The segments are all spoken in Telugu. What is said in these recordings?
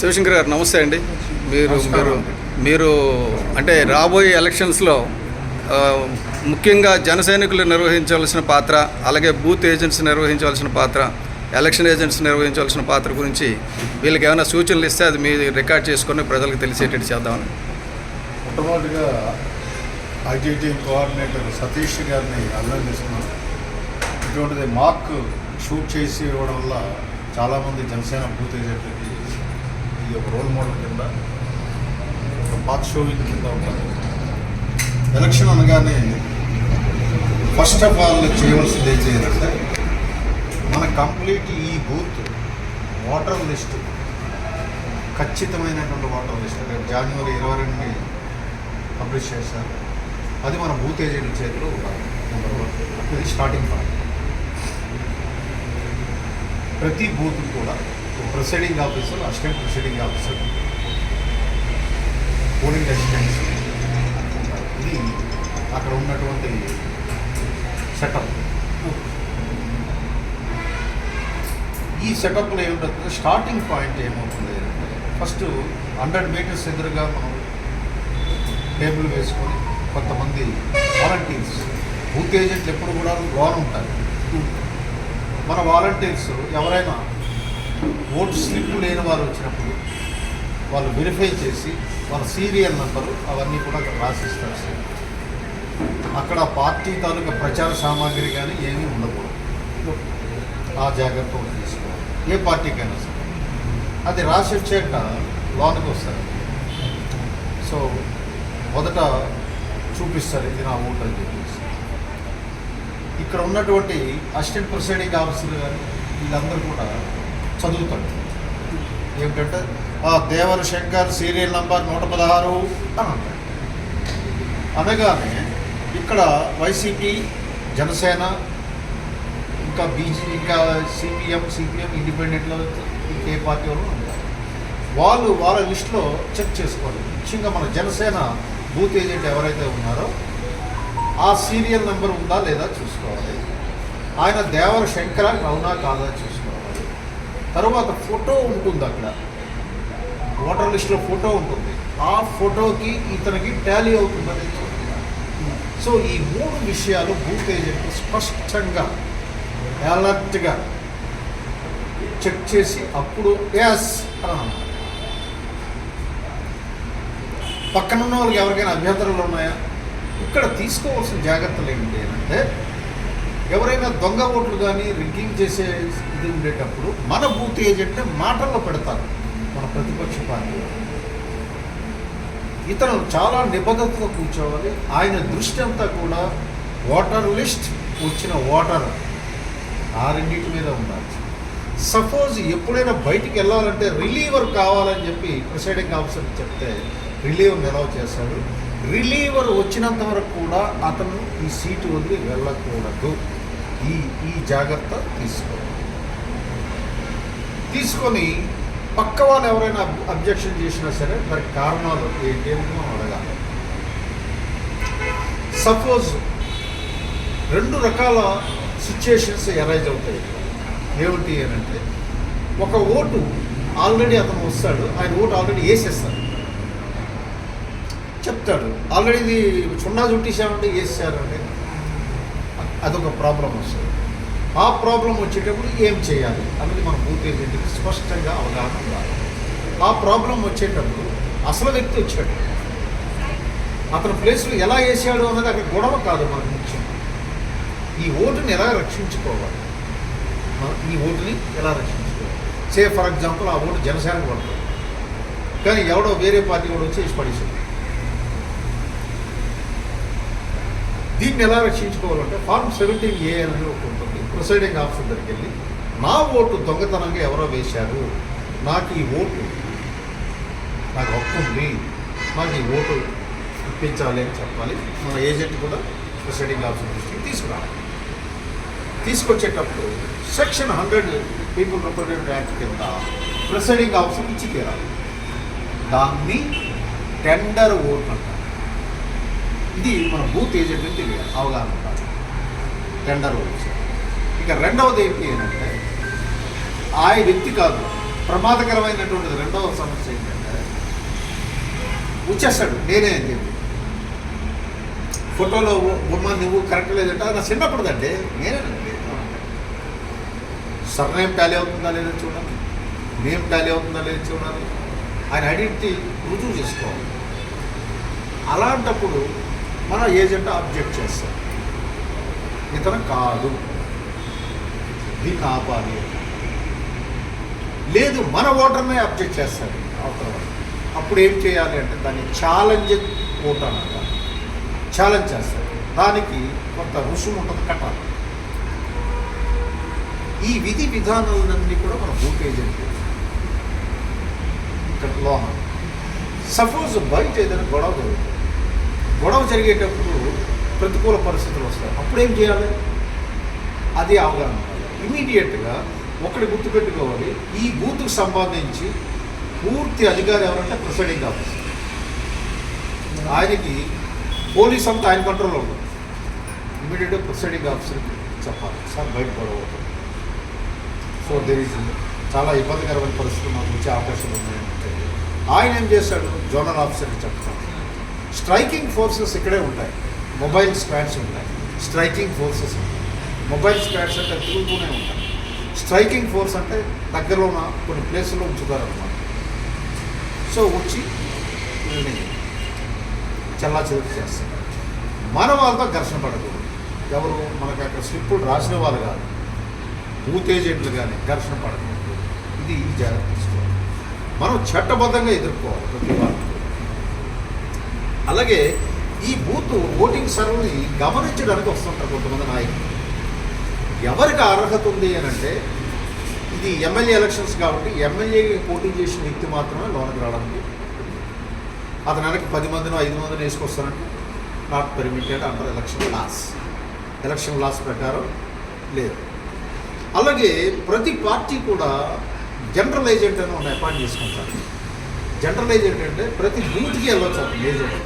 శివశంకర్ గారు నమస్తే అండి. మీరు మీరు మీరు అంటే రాబోయే ఎలక్షన్స్లో ముఖ్యంగా జన సైనికులు పాత్ర అలాగే బూత్ ఏజెంట్స్ నిర్వహించవలసిన పాత్ర ఎలక్షన్ ఏజెంట్స్ నిర్వహించవలసిన పాత్ర గురించి వీళ్ళకి ఏమైనా సూచనలు ఇస్తే అది మీరు రికార్డ్ చేసుకొని ప్రజలకు తెలిసేటట్టు చేద్దామని మొట్టమొదటిగా ఐటీటీ కోఆర్డినేటర్ సతీష్ గారిని అభినందిస్తున్నాను. ఇటువంటిది మార్క్ షూట్ చేసి ఇవ్వడం వల్ల చాలామంది జనసేన బూత్ ఏజెంట్లకి ఇది ఒక రోల్ మోడల్ కింద ఒక పాత్ షోయింగ్ కింద ఉంటారు ఎలక్షన్ అనగానే ఫస్ట్ ఆఫ్ ఆల్ చేయవలసింది ఏం చేయాలంటే మన కంప్లీట్ ఈ బూత్ ఓటర్ లిస్ట్ ఖచ్చితమైనటువంటి ఓటర్ లిస్ట్ అంటే జనవరి ఇరవై రెండుని పబ్లిష్ చేశారు. అది మన బూత్ ఏజెంట్ చేతిలో ఉండాలి. నెంబర్ వన్ ఇది స్టార్టింగ్ పాయింట్ ప్రతి బూత్ కూడా presiding officer assistant presiding officer polling assistants ఇది అక్కడ ఉన్నటువంటి సెటప్ ఈ సెటప్లో ఏముంటుంది? స్టార్టింగ్ పాయింట్ ఏమవుతుంది? ఫస్ట్ హండ్రెడ్ మీటర్స్ ఎదురుగా మనం టేబుల్ వేసుకొని కొంతమంది వాలంటీర్స్ బూత్ ఏజెంట్లు ఎప్పుడు కూడా లోన్ ఉంటారు. మన వాలంటీర్స్ ఎవరైనా ఓటు స్లిప్ లేని వారు వచ్చినప్పుడు వాళ్ళు వెరిఫై చేసి వాళ్ళ సీరియల్ నెంబరు అవన్నీ కూడా అక్కడ రాసిస్తారు సార్. అక్కడ పార్టీ తాలూకా ప్రచార సామాగ్రి కానీ ఏమీ ఉండకూడదు. ఆ జాగ్రత్త కూడా తీసుకోవాలి. ఏ పార్టీకైనా సరే. అది రాసి వచ్చాక లోనికి వస్తారు. సో మొదట చూపిస్తారు ఇది నా ఓటు అని చెప్పేసి. ఇక్కడ ఉన్నటువంటి అసిస్టెంట్ ప్రిసైడింగ్ ఆఫీసర్ కానీ వీళ్ళందరూ కూడా చదువుతాడు. ఏమిటంటే ఆ దేవర శంకర్ సీరియల్ నంబర్ నూట పదహారు అని అంటాడు. అనగానే ఇక్కడ వైసీపీ జనసేన ఇంకా బీజీ ఇంకా సిపిఎం సిపిఎం ఇండిపెండెంట్లో ఇంకే పార్టీ వాళ్ళు ఉంటారు. వాళ్ళు వాళ్ళ లిస్టులో చెక్ చేసుకోవాలి. ముఖ్యంగా మన జనసేన బూత్ ఏజెంట్ ఎవరైతే ఉన్నారో ఆ సీరియల్ నెంబర్ ఉందా లేదా చూసుకోవాలి. ఆయన దేవర శంకర అవునా కాదా చూసుకోవాలి. తర్వాత ఫోటో ఉంటుంది అక్కడ. ఓటర్ లిస్ట్లో ఫోటో ఉంటుంది. ఆ ఫోటోకి ఇతనికి టాలీ అవుతుందని సో ఈ మూడు విషయాలు బూత్ ఏజెంట్ స్పష్టంగా అలర్ట్గా చెక్ చేసి అప్పుడు ఎస్ అని పక్కన ఉన్న వాళ్ళకి ఎవరికైనా అభ్యంతరాలు ఉన్నాయా? ఇక్కడ తీసుకోవాల్సిన జాగ్రత్తలు ఏంటి అంటే ఎవరైనా దొంగ ఓట్లు కానీ రిగ్గింగ్ చేసే ఇది ఉండేటప్పుడు మన బూత్ ఏజెంట్ని మాటల్లో పెడతారు మన ప్రతిపక్ష పార్టీ. ఇతను చాలా నిబద్ధతతో కూర్చోవాలి. ఆయన దృష్టి అంతా కూడా ఓటర్ లిస్ట్ వచ్చిన ఓటర్ ఆ రెండింటి మీద ఉండాలి. సపోజ్ ఎప్పుడైనా బయటికి వెళ్ళాలంటే రిలీవర్ కావాలని చెప్పి ప్రిసైడింగ్ ఆఫీసర్ చెప్తే రిలీవర్ ఎలా చేస్తాడు. రిలీవర్ వచ్చినంత వరకు కూడా అతను ఈ సీటు వదిలి వెళ్ళకూడదు. ఈ ఈ జాగ్రత్త తీసుకో. తీసుకొని పక్క వాళ్ళు ఎవరైనా అబ్జెక్షన్ చేసినా సరే దానికి కారణాలు ఏంటేమో మనం అడగాలి. సపోజ్ రెండు రకాల సిచ్యుయేషన్స్ ఎరైజ్ అవుతాయి. ఏమిటి అని అంటే ఒక ఓటు ఆల్రెడీ అతను వస్తాడు ఆయన ఓటు ఆల్రెడీ వేసేస్తాడు. చెప్తాడు ఆల్రెడీ ఇది సున్నా చుట్టేసామంటే వేసేసారంటే అదొక ప్రాబ్లం వస్తుంది. ఆ ప్రాబ్లం వచ్చేటప్పుడు ఏం చేయాలి అన్నది మన బూత్ ఏజెంట్కి స్పష్టంగా అవగాహన ఉండాలి. ఆ ప్రాబ్లం వచ్చేటప్పుడు అసలు వ్యక్తి వచ్చాడు. అతని ప్లేస్లో ఎలా వేసాడు అన్నది అక్కడ గొడవ కాదు మనకు ముఖ్యం. ఈ ఓటుని ఎలా రక్షించుకోవాలి? ఈ ఓటుని ఎలా రక్షించుకోవాలి? సే ఫర్ ఎగ్జాంపుల్ ఆ ఓటు జనసేనకు పడుతుంది. కానీ ఎవడో వేరే పార్టీ కూడా వచ్చి వేసి పడేసాడు. దీన్ని ఎలా రక్షించుకోవాలంటే ఫార్మ్ సెవెంటీన్ ఏ అనేది ఒకటి ఉంటుంది. ప్రొసైడింగ్ ఆఫీసర్ దగ్గరికి వెళ్ళి నా ఓటు దొంగతనంగా ఎవరో వేశారు? నాకు ఈ ఓటు నాకు హక్కు ఉంది. నాకు ఈ ఓటు ఇప్పించాలి అని చెప్పాలి. మన ఏజెంట్ కూడా ప్రొసైడింగ్ ఆఫీసర్ దృష్టికి తీసుకురావాలి. తీసుకొచ్చేటప్పుడు section hundred people representative act కింద ప్రొసైడింగ్ ఆఫీసర్ ఇచ్చి తీరాలి. దాన్ని టెండర్ ఓట్ అంటారు. ఇది మన బూత్ ఏజెంట్కి తెలియాలి అవగాహన ఉండాలి. టెండర్ ఓట్స్ ఇక రెండవది ఏంటి అంటే ఆ వ్యక్తి కాదు ప్రమాదకరమైనటువంటిది రెండవ సమస్య ఏంటంటే వచ్చేస్తాడు నేనే అని చెప్పి. ఫోటోలో బొమ్మ నువ్వు కరెక్ట్ లేదంటే నా చిన్నప్పుడుదండి నేనేనండి సర్నేమ్ టాలీ అవుతుందా లేదో చూడాలి నేమ్ టాలీ అవుతుందా లేదని చూడాలి ఆయన ఐడెంటిటీ రుజువు చేసుకోవాలి. అలాంటప్పుడు మన ఏజెంట్ ఆబ్జెక్ట్ చేస్తారు ఇతను కాదు. దీన్ని ఆపాలి లేదు మన ఓటర్నే అబ్జెక్ట్ చేస్తాడు. అవతల అప్పుడు ఏం చేయాలి అంటే దాన్ని ఛాలెంజ్ ఓట్ అంటారు. ఛాలెంజ్ చేస్తాడు దానికి కొంత రుసుము ఉంటుంది కట్టాలి. ఈ విధి విధానాలన్నీ కూడా మన బూట్ ఏజెంట్ ఇక్కడ లోహం సపోజ్ బయట ఏదైనా గొడవ జరుగుతుంది. గొడవ జరిగేటప్పుడు ప్రతికూల పరిస్థితులు వస్తాయి. అప్పుడు ఏం చేయాలి? అది అవగాహన. ఇమీడియట్గా ఒకటి గుర్తుపెట్టుకోవాలి. ఈ బూత్కు సంబంధించి పూర్తి అధికారి ఎవరంటే ప్రిసైడింగ్ ఆఫీసర్. ఆయనకి పోలీస్ అంతా ఆయన కంట్రోల్లో ఉంటుంది ఇమీడియట్గా ప్రిసైడింగ్ ఆఫీసర్కి చెప్పాలి. సార్ బయట పడవద్దు సో దేర్ ఈజ్ చాలా ఇబ్బందికరమైన పరిస్థితులు మాకు వచ్చే అవకాశాలు ఉన్నాయంటే ఆయన ఏం చేశాడు? జోనల్ ఆఫీసర్కి చెప్తాడు. స్ట్రైకింగ్ ఫోర్సెస్ ఇక్కడే ఉంటాయి. మొబైల్ స్క్వాడ్స్ ఉంటాయి. స్ట్రైకింగ్ ఫోర్సెస్ ఉంటాయి. మొబైల్ స్క్వాడ్స్ అంటే తిరుగుతూనే ఉంటాయి. స్ట్రైకింగ్ ఫోర్స్ అంటే దగ్గరలో ఉన్న కొన్ని ప్లేసుల్లో ఉంచుతారనమాట సో వచ్చి వీళ్ళని చల్లా చెదురు చేస్తారు. మన వాళ్ళతో ఘర్షణ పడకూడదు. ఎవరు మనకు అక్కడ స్లిప్పులు రాసిన వాళ్ళు కాదు. బూత్ ఏజెంట్లు కానీ ఘర్షణ పడకూడదు. ఇది ఈ జాగ్రత్త తీసుకోవాలి. మనం చట్టబద్ధంగా ఎదుర్కోవాలి ప్రతి వాళ్ళు అలాగే ఈ బూత్ ఓటింగ్ సర్వ్ని గమనించడానికి వస్తుంటారు కొంతమంది నాయకులు. ఎవరికి అర్హత ఉంది అని అంటే ఇది ఎమ్మెల్యే ఎలక్షన్స్ కాబట్టి ఎమ్మెల్యే పోటీ చేసిన వ్యక్తి మాత్రమే లోనికి రావడానికి అతను వెనక్కి పది మందిని ఐదు మందిని వేసుకొస్తానంటే not permitted under election laws election laws ప్రకారం లేదు. అలాగే ప్రతి పార్టీ కూడా జనరల్ ఏజెంట్ అని ఉన్న అపాయింట్ చేసుకుంటారు. జనరలైజ్ ఏంటంటే ప్రతి బూత్కి వెళ్ళొచ్చు అతను ఏజెంట్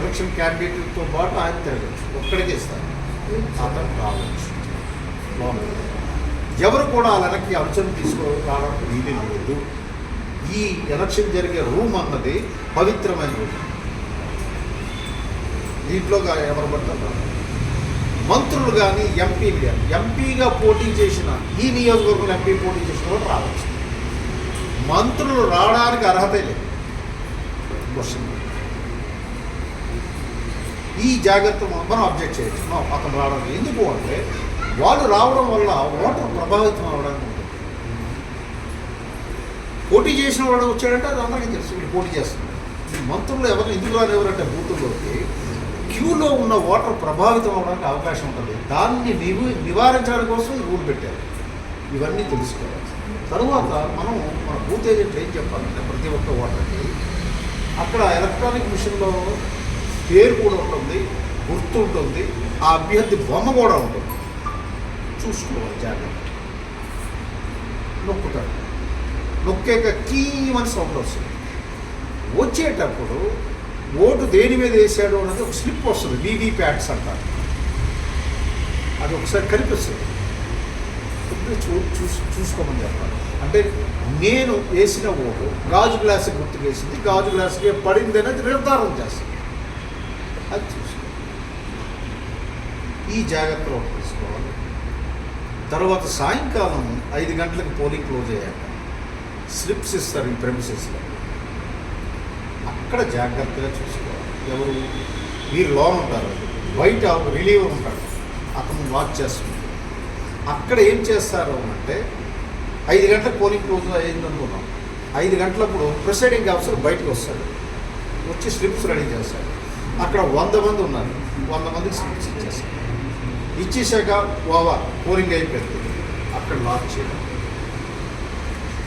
ఎలక్షన్ క్యాండిడేట్తో పాటు ఆయన తిరగచ్చు. ఒక్కడికే ఇస్తారు. అతను రావచ్చు. ఎవరు కూడా అలా వెనక్కి అంశం తీసుకో వీలు లేదు. ఈ ఎలక్షన్ జరిగే రూమ్ అన్నది పవిత్రమైన రూమ్. దీంట్లో ఎవరు పడతారు? మంత్రులు కానీ ఎంపీలు కానీ ఎంపీగా పోటీ చేసిన ఈ నియోజకవర్గంలో ఎంపీ పోటీ చేసిన కూడా రావచ్చు. మంత్రులు రావడానికి అర్హత లేదు. క్వశ్చన్. ఈ జాగ్రత్త మనం- అబ్జెక్ట్ చేయొచ్చు. అతను రావడానికి ఎందుకు అంటే వాళ్ళు రావడం వల్ల ఓటర్ ప్రభావితం అవడానికి పోటీ చేసిన వాడు వచ్చాడంటే అది అందరికీ తెలుసు. వీళ్ళు పోటీ చేస్తున్నాడు. మంత్రులు ఎవరు ఎందుకు రాని ఎవరంటే బూతుల్లోకి క్యూలో ఉన్న ఓటర్ ప్రభావితం అవడానికి అవకాశం ఉంటుంది. దాన్ని నివు నివారించడం కోసం రూల్ పెట్టారు. ఇవన్నీ తెలుసుకోవాలి. తర్వాత మనం మన బూత్ ఏజెంట్ ఏం చెప్పాలంటే ప్రతి ఒక్క ఓటర్కి అక్కడ ఎలక్ట్రానిక్ మిషన్లో పేరు కూడా ఉంటుంది గుర్తు ఉంటుంది ఆ అభ్యర్థి బొమ్మ కూడా ఉంటుంది. చూసుకోవాలి జాగ్రత్త. నొక్కుతాడు. నొక్కేక కీమని సౌండ్ వస్తుంది. వచ్చేటప్పుడు ఓటు దేని మీద వేసాడు అనేది ఒక స్లిప్ వస్తుంది. వీవీ ప్యాడ్స్ అంటారు. అది ఒకసారి కనిపిస్తుంది. చూ చూసుకోమని చెప్పాలి. అంటే నేను వేసిన ఓటు గాజు గ్లాస్ గుర్తు వేసింది గాజు గ్లాస్కి పడింది అనేది నిర్ధారణ చేస్తుంది అది చూసుకో ఈ జాగ్రత్తలు ఒకటి తీసుకోవాలి. తర్వాత సాయంకాలం ఐదు గంటలకు పోలింగ్ క్లోజ్ అయ్యాక స్లిప్స్ ఇస్తారు ఈ ప్రెమిసెస్లో అక్కడ జాగ్రత్తగా చూసుకోవాలి. ఎవరు? మీరు లోన్ ఉంటారు. బయట ఒక రిలీవర్ ఉంటాడు. అతను వాచ్ చేస్తుంది అక్కడ ఏం చేస్తారు అంటే ఐదు గంటలకు పోలింగ్ క్లోజ్ అయింది అనుకున్నాం ఐదు గంటలప్పుడు ప్రిసైడింగ్ ఆఫీసర్ బయటకు వస్తాడు. వచ్చి స్లిప్స్ రెడీ చేస్తాడు. అక్కడ వంద మంది ఉన్నారు. వంద మందికి స్లిప్స్ ఇచ్చేస్తారు ఇచ్చేసాక ఓవా పోలింగ్ అయిపోయింది. అక్కడ లాక్ చేయడం.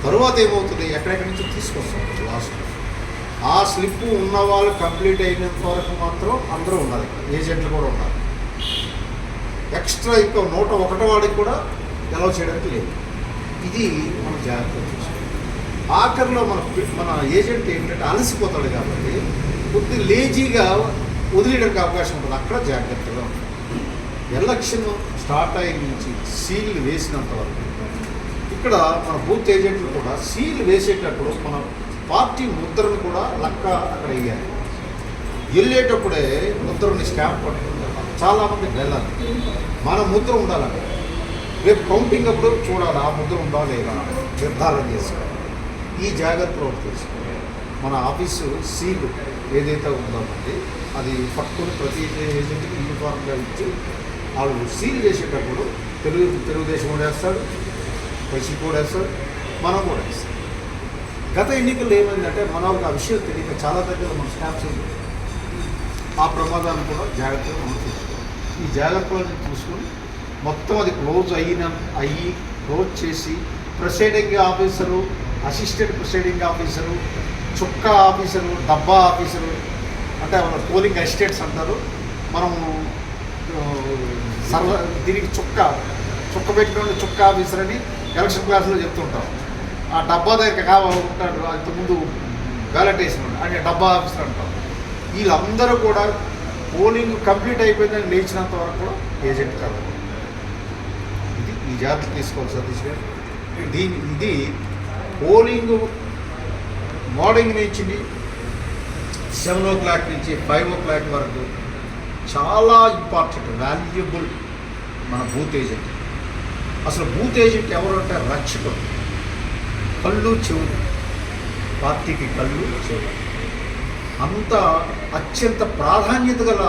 తరువాత ఏమవుతుంది? ఎక్కడెక్కడి నుంచి తీసుకొస్తాం? లాస్ట్. ఆ స్లిప్ ఉన్న వాళ్ళు కంప్లీట్ అయినంత వరకు మాత్రం అందరూ ఉండాలి. ఏజెంట్లు కూడా ఉన్నారు ఎక్స్ట్రా ఇంకా నూట ఒకటో వాడికి కూడా ఎలవ్ చేయడానికి లేదు. ఇది మనం జాగ్రత్తగా చూసుకోవాలి. ఆఖరిలో మన మన ఏజెంట్ ఏంటంటే అలసిపోతాడు కాబట్టి కొద్ది లేజీగా వదిలేయడానికి అవకాశం ఉంటుంది. అక్కడ జాగ్రత్తగా ఉంటుంది ఎలక్షన్ స్టార్ట్ అయ్యే నుంచి సీల్ వేసినంత వరకు ఇక్కడ మన బూత్ ఏజెంట్లు కూడా సీల్ వేసేటప్పుడు మన పార్టీ ముద్రను కూడా లక్క అక్కడ వేయాలి. వెళ్ళేటప్పుడే ముద్రని స్టాంప్ పట్టుకుంటారు చాలామంది వెళ్ళాలి. మన ముద్ర ఉండాలి రేపు కౌంటింగ్ అప్పుడు చూడాలి ఆ ముద్ర ఉందా లేదా నిర్ధారణ చేసుకోవాలి. ఈ జాగ్రత్తలు ఒకటి తీసుకోవాలి. మన ఆఫీసు సీల్ ఏదైతే ఉందో అది పట్టుకొని ప్రతి ఏజెంట్కి యూనిఫామ్గా ఇచ్చి వాళ్ళు సీల్ చేసేటప్పుడు తెలుగు తెలుగుదేశం కూడా వేస్తాడు వైసీపీ కూడా వేస్తాడు మనం కూడా వేస్తాం. గత ఎన్నికల్లో ఏమైందంటే మన వాళ్ళకి ఆ విషయం తెలియక చాలా దగ్గర మన స్టాంప్స్ ఆ ప్రమాదాన్ని కూడా జాగ్రత్తగా మనం చూసుకోవాలి. ఈ జాగ్రత్తలను మొత్తం అది క్లోజ్ అయిన అయ్యి క్లోజ్ చేసి presiding officer assistant presiding officer చుక్క ఆఫీసరు డబ్బా ఆఫీసరు అంటే మన పోలింగ్ అసిస్టెంట్స్ అంటారు. మనము సర్వ దీనికి చుక్క చుక్క పెట్టుకుని చుక్క ఆఫీసర్ అని ఎలక్షన్ క్లాస్లో చెప్తుంటాం. ఆ డబ్బా దగ్గర కావాలి ఉంటాడు ఇంతకుముందు బ్యాలెట్ వేసినాడు అంటే డబ్బా ఆఫీసర్ అంటాం. వీళ్ళందరూ కూడా పోలింగ్ కంప్లీట్ అయిపోయిందని లేచినంత వరకు కూడా ఏజెంట్ కాదు. ఈ జాగ్రత్త తీసుకోవాలి సతీష్ గారు. దీని ఇది పోలింగ్ మార్నింగ్ నుంచి సెవెన్ ఓ క్లాక్ నుంచి ఫైవ్ ఓ క్లాక్ వరకు చాలా ఇంపార్టెంట్ వాల్యుబుల్ మన బూత్ ఏజెంట్. అసలు బూత్ ఏజెంట్ ఎవరు అంటే రక్షకుడు. కళ్ళు చెవులు. పార్టీకి కళ్ళు చెవులు. అంత అత్యంత ప్రాధాన్యత గల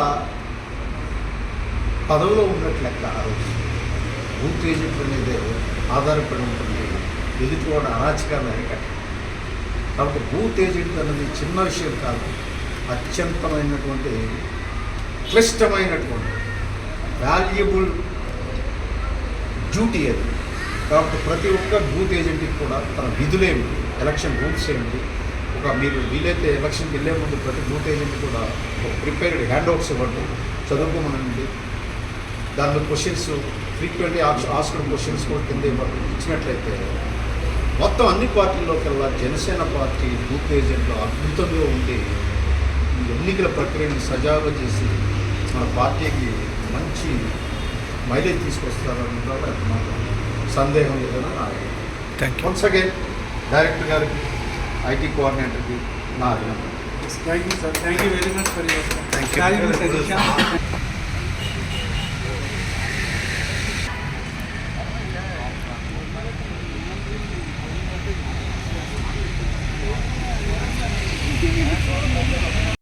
పదవిలో ఉన్నట్లు లెక్క ఆ రోజు. బూత్ ఏజెంట్ అనేది ఆధారపడి ఉంటుంది ఎదుటివాడు అరాచకాలు అరికట్ట కాబట్టి బూత్ ఏజెంట్ అనేది చిన్న విషయం కాదు అత్యంతమైనటువంటి క్లిష్టమైనటువంటి వాల్యుబుల్ డ్యూటీ అది. కాబట్టి ప్రతి ఒక్క బూత్ ఏజెంట్కి కూడా తన విధులేమిటి ఎలక్షన్ రూల్స్ ఏమిటి? ఒక మీరు వీలైతే ఎలక్షన్కి వెళ్ళే ముందు ప్రతి బూత్ ఏజెంట్ కూడా ఒక ప్రిపేర్డ్ హ్యాండ్ అవుట్స్ ఇవ్వండి చదువుకోమనండి. దానిలో క్వశ్చన్స్ ఫ్రీక్వెంట్లీ ఆస్క్డ్ క్వశ్చన్స్ కూడా కింద ఇచ్చినట్లయితే మొత్తం అన్ని పార్టీల్లోకెల్లా జనసేన పార్టీ బూత్ ఏజెంట్లు అద్భుతంగా ఉండి ఎన్నికల ప్రక్రియను సజావుగా చేసి మన పార్టీకి మంచి మైలేజ్ తీసుకొస్తారని కూడా నాకు సందేహం లేదని నా thank you once again director గారికి ఐటీ కోఆర్డినేటర్కి నా అభినందన. Thank you very much for your Thank you. valuable suggestion.